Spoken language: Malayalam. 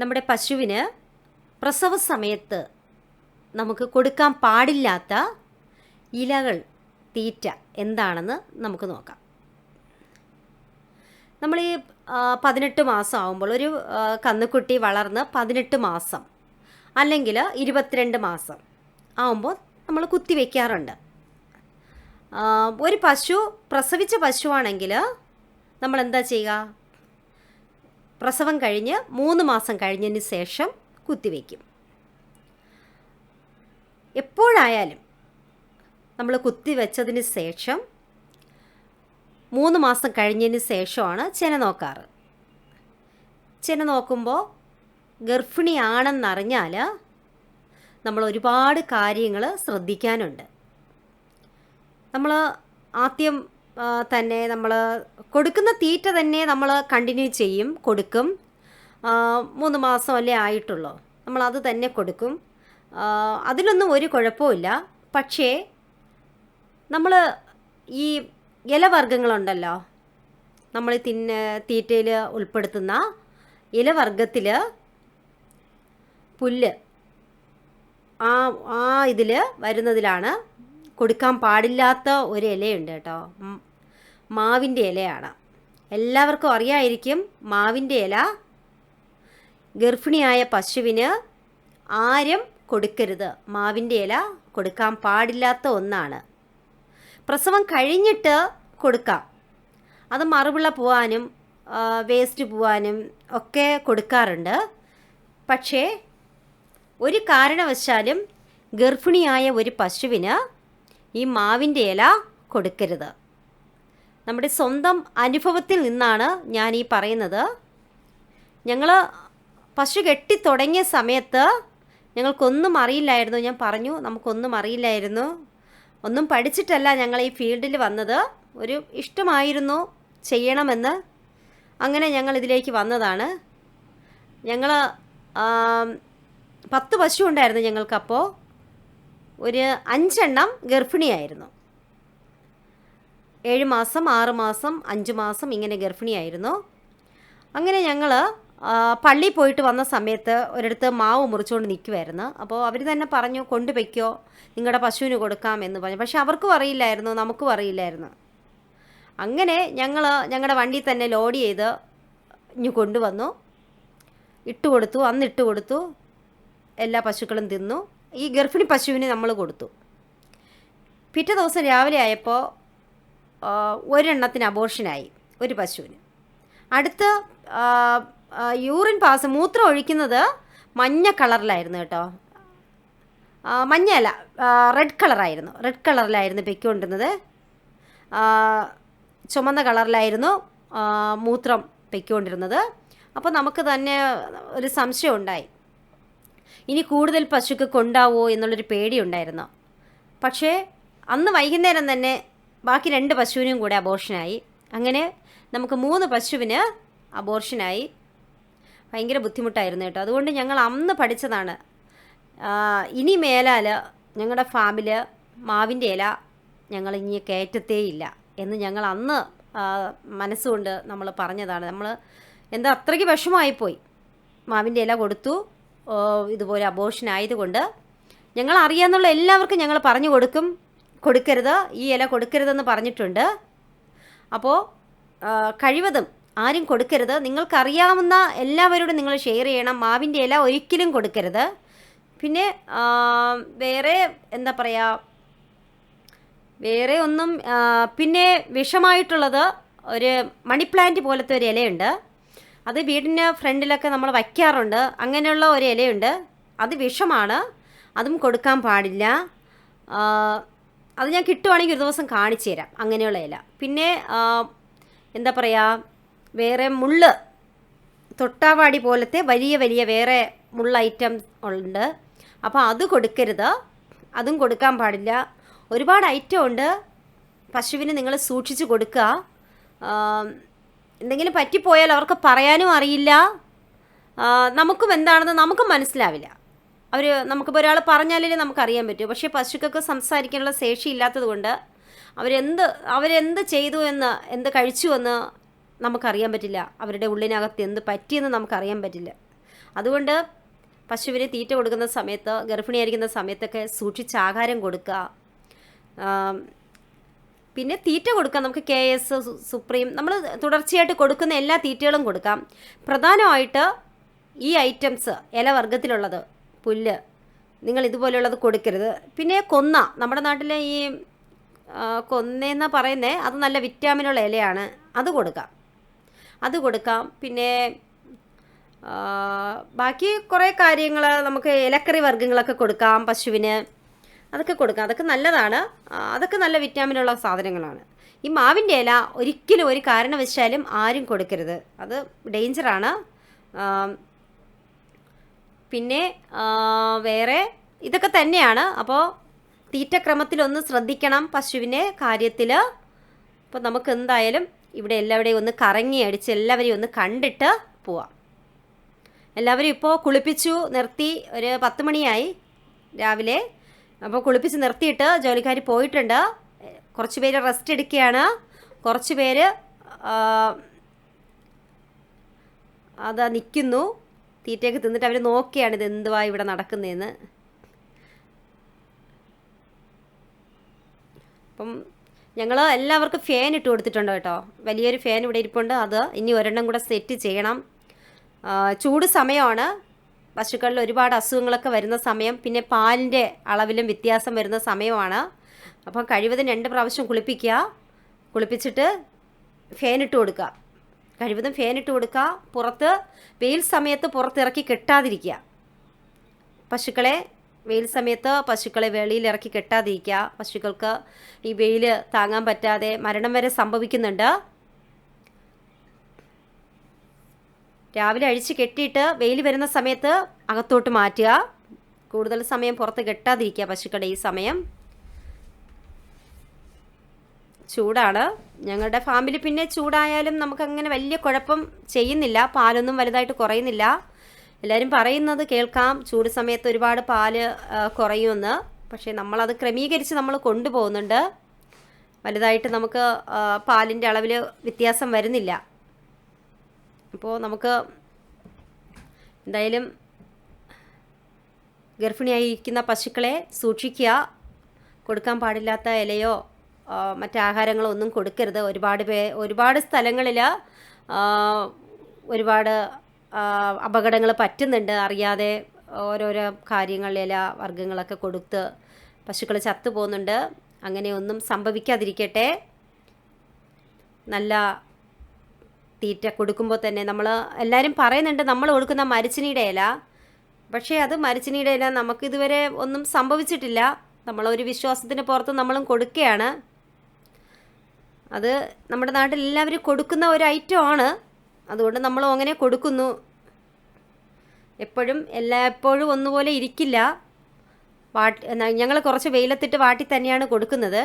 നമ്മുടെ പശുവിന് പ്രസവ സമയത്ത് നമുക്ക് കൊടുക്കാൻ പാടില്ലാത്ത ഇലകൾ തീറ്റ എന്താണെന്ന് നമുക്ക് നോക്കാം. നമ്മൾ ഈ പതിനെട്ട് മാസം ആകുമ്പോൾ ഒരു കന്നുകുട്ടി വളർന്ന് പതിനെട്ട് മാസം അല്ലെങ്കിൽ ഇരുപത്തിരണ്ട് മാസം ആകുമ്പോൾ നമ്മൾ കുത്തിവെക്കാറുണ്ട് ഒരു പശു പ്രസവിച്ച പശുവാണെങ്കിൽ നമ്മൾ എന്താ ചെയ്യുക? പ്രസവം കഴിഞ്ഞ് മൂന്ന് മാസം കഴിഞ്ഞതിന് ശേഷം കുത്തിവെക്കും. എപ്പോഴായാലും നമ്മൾ കുത്തിവെച്ചതിന് ശേഷം മൂന്ന് മാസം കഴിഞ്ഞതിന് ശേഷമാണ് ചെന നോക്കാറ്. ചെന നോക്കുമ്പോൾ ഗർഭിണിയാണെന്നറിഞ്ഞാൽ നമ്മൾ ഒരുപാട് കാര്യങ്ങൾ ശ്രദ്ധിക്കാനുണ്ട്. നമ്മൾ ആദ്യം തന്നെ നമ്മൾ കൊടുക്കുന്ന തീറ്റ തന്നെ നമ്മൾ കണ്ടിന്യൂ ചെയ്യും കൊടുക്കും. മൂന്ന് മാസം അല്ലേ ആയിട്ടുള്ളൂ. നമ്മൾ അത് തന്നെ കൊടുക്കും. അതിലൊന്നും ഒരു കുഴപ്പമില്ല പക്ഷേ നമ്മൾ ഈ ഇലവർഗങ്ങളുണ്ടല്ലോ. നമ്മൾ തിന്ന തീറ്റയിൽ ഉൾപ്പെടുത്തുന്ന ഇലവർഗത്തിൽ പുല്ല് ആ ആ ഇതിൽ വരുന്നതിലാണ് കൊടുക്കാൻ പാടില്ലാത്ത ഒരു ഇലയുണ്ട് കേട്ടോ. മാവിന്റെ ഇലയാണ്. എല്ലാവർക്കും അറിയായിരിക്കും മാവിന്റെ ഇല ഗർഭിണിയായ പശുവിന് ആരും കൊടുക്കരുത്. മാവിന്റെ ഇല കൊടുക്കാൻ പാടില്ലാത്ത ഒന്നാണ്. പ്രസവം കഴിഞ്ഞിട്ട് കൊടുക്കാം. അത് മറുപിള്ള പോവാനും വേസ്റ്റ് പോവാനും ഒക്കെ കൊടുക്കാറുണ്ട്. പക്ഷേ ഒരു കാരണവശാലും ഗർഭിണിയായ ഒരു പശുവിന് ഈ മാവിന്റെ ഇല കൊടുക്കരുത്. നമ്മുടെ സ്വന്തം അനുഭവത്തിൽ നിന്നാണ് ഞാൻ ഈ പറയുന്നത്. ഞങ്ങൾ പശു കെട്ടി തുടങ്ങിയ സമയത്ത് ഞങ്ങൾക്കൊന്നും അറിയില്ലായിരുന്നു. ഞാൻ പറഞ്ഞു നമുക്കൊന്നും അറിയില്ലായിരുന്നു. ഒന്നും പഠിച്ചിട്ടല്ല ഞങ്ങൾ ഈ ഫീൽഡിൽ വന്നത്. ഒരു ഇഷ്ടമായിരുന്നു ചെയ്യണമെന്ന്. അങ്ങനെ ഞങ്ങൾ ഇതിലേക്ക് വന്നതാണ് ഞങ്ങൾ പത്ത് പശു ഉണ്ടായിരുന്നു ഞങ്ങൾക്കപ്പോൾ ഒരു അഞ്ചെണ്ണം ഗർഭിണിയായിരുന്നു. ഏഴ് മാസം ആറ് മാസം അഞ്ച് മാസം ഇങ്ങനെ ഗർഭിണിയായിരുന്നു. അങ്ങനെ ഞങ്ങൾ പള്ളി പോയിട്ട് വന്ന സമയത്ത് ഒരിടത്ത് മാവ് മുറിച്ചുകൊണ്ട് നിൽക്കുമായിരുന്നു അപ്പോൾ അവർ തന്നെ പറഞ്ഞു കൊണ്ടുവയ്ക്കോ നിങ്ങളുടെ പശുവിന് കൊടുക്കാം എന്ന് പറഞ്ഞു. പക്ഷെ അവർക്കും അറിയില്ലായിരുന്നു നമുക്കും അറിയില്ലായിരുന്നു. അങ്ങനെ ഞങ്ങൾ ഞങ്ങളുടെ വണ്ടി തന്നെ ലോഡ് ചെയ്ത് ഇഞ്ഞു കൊണ്ടുവന്നു. ഇട്ട് കൊടുത്തു അന്ന് ഇട്ട് കൊടുത്തു. എല്ലാ പശുക്കളും തിന്നു. ഈ ഗർഭിണി പശുവിന് നമ്മൾ കൊടുത്തു. പിറ്റേ ദിവസം രാവിലെ ആയപ്പോൾ ഒരെണ്ണത്തിന് അബോർഷനായി ഒരു പശുവിന്. അടുത്ത യൂറിൻ പാസ് മൂത്രം ഒഴിക്കുന്നത് മഞ്ഞ കളറിലായിരുന്നു കേട്ടോ. മഞ്ഞയല്ല റെഡ് കളറായിരുന്നു റെഡ് കളറിലായിരുന്നു പെക്കൊണ്ടിരുന്നത് ചുമന്ന കളറിലായിരുന്നു മൂത്രം പെക്കൊണ്ടിരുന്നത് അപ്പോൾ നമുക്ക് തന്നെ ഒരു സംശയം ഉണ്ടായി. ഇനി കൂടുതൽ പശുക്ക് കൊണ്ടാവോ എന്നുള്ളൊരു പേടിയുണ്ടായിരുന്നു. പക്ഷേ അന്ന് വൈകുന്നേരം തന്നെ ബാക്കി രണ്ട് പശുവിനും കൂടെ അബോർഷനായി അങ്ങനെ നമുക്ക് മൂന്ന് പശുവിന് അബോർഷനായി ഭയങ്കര ബുദ്ധിമുട്ടായിരുന്നു കേട്ടോ. അതുകൊണ്ട് ഞങ്ങൾ അന്ന് പഠിച്ചതാണ് ഇനി മേലാൽ ഞങ്ങളുടെ ഫാമിൽ മാവിന്റെ ഇല ഞങ്ങൾ ഇനി കയറ്റത്തേയില്ല എന്ന് ഞങ്ങൾ അന്ന് മനസ്സുകൊണ്ട് നമ്മൾ പറഞ്ഞതാണ്. നമ്മൾ എന്താ അത്രയ്ക്ക് വിഷമമായിപ്പോയി. മാവിന്റെ ഇല കൊടുത്തു ഇതുപോലെ അബോർഷൻ ആയതുകൊണ്ട് ഞങ്ങൾ അറിയാമെന്നുള്ള എല്ലാവർക്കും ഞങ്ങൾ പറഞ്ഞു കൊടുക്കും. കൊടുക്കരുത് ഈ ഇല കൊടുക്കരുതെന്ന് പറഞ്ഞിട്ടുണ്ട്. അപ്പോൾ കഴിവതും ആരും കൊടുക്കരുത്. നിങ്ങൾക്കറിയാവുന്ന എല്ലാവരോടും നിങ്ങൾ ഷെയർ ചെയ്യണം. മാവിന്റെ ഇല ഒരിക്കലും കൊടുക്കരുത്. പിന്നെ വേറെ എന്താ പറയുക വേറെ ഒന്നും പിന്നെ വിഷമായിട്ടുള്ളത് ഒരു മണി പ്ലാന്റ് പോലത്തെ ഒരു ഇലയുണ്ട്. അത് വീടിന് ഫ്രണ്ടിലൊക്കെ നമ്മൾ വയ്ക്കാറുണ്ട്. അങ്ങനെയുള്ള ഒരു ഇലയുണ്ട്. അത് വിഷമാണ്. അതും കൊടുക്കാൻ പാടില്ല. അത് ഞാൻ കിട്ടുവാണെങ്കിൽ ഒരു ദിവസം കാണിച്ചു തരാം. അങ്ങനെയുള്ള ഇല. പിന്നെ എന്താ പറയുക വേറെ മുള്ള്. തൊട്ടാവാടി പോലത്തെ വലിയ വലിയ വേറെ മുള്ള ഐറ്റം ഉണ്ട്. അപ്പോൾ അത് കൊടുക്കരുത്. അതും കൊടുക്കാൻ പാടില്ല. ഒരുപാട് ഐറ്റം ഉണ്ട്. പശുവിന് നിങ്ങൾ സൂക്ഷിച്ച് കൊടുക്കുക. എന്തെങ്കിലും പറ്റിപ്പോയാൽ അവർക്ക് പറയാനും അറിയില്ല. നമുക്കും എന്താണെന്ന് നമുക്കും മനസ്സിലാവില്ല. അവർ നമുക്കിപ്പോൾ ഒരാൾ പറഞ്ഞാലേ നമുക്കറിയാൻ പറ്റൂ. പക്ഷേ പശുക്കൾക്ക് സംസാരിക്കാനുള്ള ശേഷി ഇല്ലാത്തത് കൊണ്ട് അവരെന്ത് അവരെന്ത് ചെയ്തു എന്ന് എന്ത് കഴിച്ചു എന്ന് നമുക്കറിയാൻ പറ്റില്ല. അവരുടെ ഉള്ളിനകത്ത് എന്ത് പറ്റിയെന്ന് നമുക്കറിയാൻ പറ്റില്ല. അതുകൊണ്ട് പശുവിന് തീറ്റ കൊടുക്കുന്ന സമയത്ത് ഗർഭിണിയായിരിക്കുന്ന സമയത്തൊക്കെ സൂക്ഷിച്ച് ആഹാരം കൊടുക്കുക. പിന്നെ തീറ്റ കൊടുക്കാം. നമുക്ക് കെ എസ് സുപ്രീം നമ്മൾ തുടർച്ചയായിട്ട് കൊടുക്കുന്ന എല്ലാ തീറ്റകളും കൊടുക്കാം. പ്രധാനമായിട്ട് ഈ ഐറ്റംസ് ഇലവർഗത്തിലുള്ളത് പുല്ല്. നിങ്ങൾ ഇതുപോലെയുള്ളത് കൊടുക്കരുത്. പിന്നെ കൊന്ന. നമ്മുടെ നാട്ടിലെ ഈ ആ, കൊന്നയെന്നാ പറയുന്നത് അത് നല്ല വിറ്റാമിനുള്ള ഇലയാണ്. അത് കൊടുക്കാം. അത് കൊടുക്കാം. പിന്നെ ബാക്കി കുറേ കാര്യങ്ങൾ നമുക്ക് ഇലക്കറി വർഗങ്ങളൊക്കെ കൊടുക്കാം പശുവിന് അതൊക്കെ കൊടുക്കാം. അതൊക്കെ നല്ലതാണ്. അതൊക്കെ നല്ല വിറ്റാമിനുള്ള സാധനങ്ങളാണ്. ഈ മാവിന്റെ ഇല ഒരിക്കലും ഒരു കാരണവശാലും ആരും കൊടുക്കരുത്. അത് ഡേഞ്ചറാണ്. പിന്നെ വേറെ ഇതൊക്കെ തന്നെയാണ്. അപ്പോൾ തീറ്റക്രമത്തിലൊന്ന് ശ്രദ്ധിക്കണം പശുവിന്റെ കാര്യത്തിൽ അപ്പോൾ നമുക്ക് എന്തായാലും ഇവിടെ എല്ലാവരുടെയും ഒന്ന് കറങ്ങി അടിച്ച് എല്ലാവരെയും ഒന്ന് കണ്ടിട്ട് പോവാം. എല്ലാവരും ഇപ്പോൾ കുളിപ്പിച്ചു നിർത്തി. ഒരു പത്ത് മണിയായി രാവിലെ. അപ്പോൾ കുളിപ്പിച്ച് നിർത്തിയിട്ട് ജോലിക്കാർ പോയിട്ടുണ്ട്. കുറച്ച് പേര് റെസ്റ്റ് എടുക്കുകയാണ്. കുറച്ച് പേര് അതാ നിൽക്കുന്നു. തീറ്റയൊക്കെ തിന്നിട്ട് അവർ നോക്കിയാണ് ഇത് എന്തുവാ ഇവിടെ നടക്കുന്നതെന്ന് അപ്പം ഞങ്ങൾ എല്ലാവർക്കും ഫാൻ ഇട്ട് കൊടുത്തിട്ടുണ്ട് കേട്ടോ. വലിയൊരു ഫാൻ ഇവിടെ ഇരിപ്പുണ്ട്. അത് ഇനി ഒരെണ്ണം കൂടെ സെറ്റ് ചെയ്യണം. ചൂട് സമയമാണ്. പശുക്കളിൽ ഒരുപാട് അസുഖങ്ങളൊക്കെ വരുന്ന സമയം. പിന്നെ പാലിന്റെ അളവിലും വ്യത്യാസം വരുന്ന സമയമാണ്. അപ്പം കഴിവതും രണ്ട് പ്രാവശ്യം കുളിപ്പിക്കുക. കുളിപ്പിച്ചിട്ട് ഫാൻ ഇട്ട് കൊടുക്കുക. കഴിവതും ഇട്ട് കൊടുക്കുക പുറത്ത് വെയിൽ സമയത്ത് പുറത്തിറക്കി കെട്ടാതിരിക്കുക. പശുക്കളെ വെയിൽ സമയത്ത് പശുക്കളെ വെളിയിൽ ഇറക്കി കെട്ടാതിരിക്കുക. പശുക്കൾക്ക് ഈ വെയിൽ താങ്ങാൻ പറ്റാതെ മരണം വരെ സംഭവിക്കുന്നുണ്ട്. രാവിലെ അഴിച്ച് കെട്ടിയിട്ട് വെയിൽ വരുന്ന സമയത്ത് അകത്തോട്ട് മാറ്റുക. കൂടുതൽ സമയം പുറത്ത് കെട്ടാതിരിക്കുക പശുക്കളുടെ ഈ സമയം. ചൂടാണ്. ഞങ്ങളുടെ ഫാമിൽ പിന്നെ ചൂടായാലും നമുക്ക് അങ്ങനെ വലിയ കുഴപ്പം ചെയ്യുന്നില്ല. പാലൊന്നും വലുതായിട്ട് കുറയുന്നില്ല. എല്ലാവരും പറയുന്നത് കേൾക്കാം. ചൂട് സമയത്ത് ഒരുപാട് പാൽ കുറയുമെന്ന്. പക്ഷേ നമ്മളത് ക്രമീകരിച്ച് നമ്മൾ കൊണ്ടുപോകുന്നുണ്ട്. വലുതായിട്ട് നമുക്ക് പാലിന്റെ അളവിൽ വ്യത്യാസം വരുന്നില്ല. അപ്പോൾ നമുക്ക് എന്തായാലും ഗർഭിണിയായിരിക്കുന്ന പശുക്കളെ സൂക്ഷിക്കുക. കൊടുക്കാൻ പാടില്ലാത്ത ഇലയോ ആ, മറ്റ് ഒന്നും കൊടുക്കരുത്. ഒരുപാട് പേ ഒരുപാട് സ്ഥലങ്ങളിൽ ഒരുപാട് അപകടങ്ങൾ പറ്റുന്നുണ്ട്. അറിയാതെ ഓരോരോ കാര്യങ്ങൾ ഇല വർഗങ്ങളൊക്കെ കൊടുത്ത് പശുക്കൾ ചത്തു പോകുന്നുണ്ട്. അങ്ങനെയൊന്നും സംഭവിക്കാതിരിക്കട്ടെ. നല്ല തീറ്റ കൊടുക്കുമ്പോൾ തന്നെ നമ്മൾ എല്ലാവരും പറയുന്നുണ്ട് നമ്മൾ കൊടുക്കുന്ന മരച്ചിനിയുടെ ഇല. പക്ഷേ അത് മരച്ചിനിയുടെ ഇല നമുക്കിതുവരെ ഒന്നും സംഭവിച്ചിട്ടില്ല. നമ്മളൊരു വിശ്വാസത്തിന് പുറത്ത് നമ്മളും കൊടുക്കുകയാണ്. അത് നമ്മുടെ നാട്ടിൽ എല്ലാവരും കൊടുക്കുന്ന ഒരു ഐറ്റം ആണ്. അതുകൊണ്ട് നമ്മളും അങ്ങനെ കൊടുക്കുന്നു. എപ്പോഴും എല്ലാ എപ്പോഴും ഒന്നുപോലെ ഇരിക്കില്ല. വാട്ടി ഞങ്ങൾ കുറച്ച് വെയിലത്തിട്ട് വാട്ടി തന്നെയാണ് കൊടുക്കുന്നത്.